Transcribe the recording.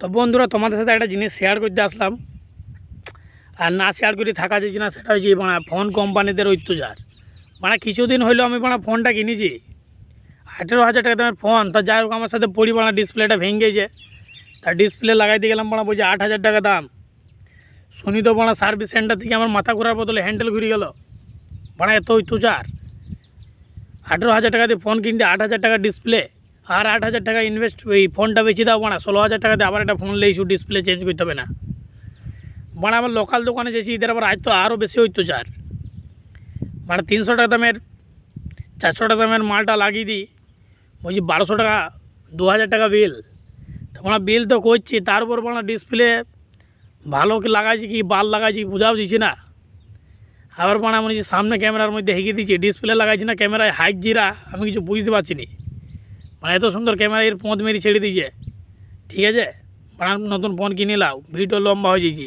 তো বন্ধুরা, তোমাদের সাথে একটা জিনিস শেয়ার করতে আসলাম। আর না শেয়ার করে থাকা যাচ্ছে না, সেটা হচ্ছে মানে ফোন কোম্পানিদের অত্যাচার মানে কিছুদিন হইল আমি মানে ফোনটা কিনেছি। আঠেরো হাজার টাকা দামের ফোন তা যাই হোক, আমার সাথে পড়ি মানে ডিসপ্লেটা ভেঙে গেছে। তার ডিসপ্লে লাগাইতে গেলাম মানে বলছে আট হাজার টাকা দাম। শুনি তো মানে সার্ভিস সেন্টার থেকে আমার মাথা ঘোরার বদলে হ্যান্ডেল ঘুরে গেল। মানে এত অত্যাচার আঠেরো হাজার টাকা দিয়ে ফোন কিনতে আট হাজার টাকা ডিসপ্লে আর আট হাজার টাকা ইনভেস্ট ওই ফোনটা বেশি দাও বানা ষোলো হাজার টাকা দিয়ে আবার একটা ফোন লেইছু ডিসপ্লে চেঞ্জ করতে হবে না। মানে আমার লোকাল দোকানে যেছি এদের আবার তো আরও বেশি অত্যাচার মানে তিনশো টাকা দামের, চারশো টাকা দামের মালটা লাগিয়ে দিই। বলছি, বারোশো টাকা, দু হাজার টাকা বিল তো মানে বিল তো করছি, তার উপর ডিসপ্লে ভালো কি লাগাইছি কি, বাল লাগাইছি বুঝাও দিচ্ছি না। আবার মানে যে সামনে ক্যামেরার মধ্যে হেঁকে দিচ্ছি ডিসপ্লে লাগাইছি না ক্যামেরায় হাইট জিরা, আমি কিছু বুঝতে পারছি না। মানে এত সুন্দর ক্যামেরা, এর পোঁত মেরে ছেড়ে দিয়েছে। ঠিক আছে? মানে নতুন ফোন কিনে লাও। ভিডিও লম্বা হয়ে যাইছি।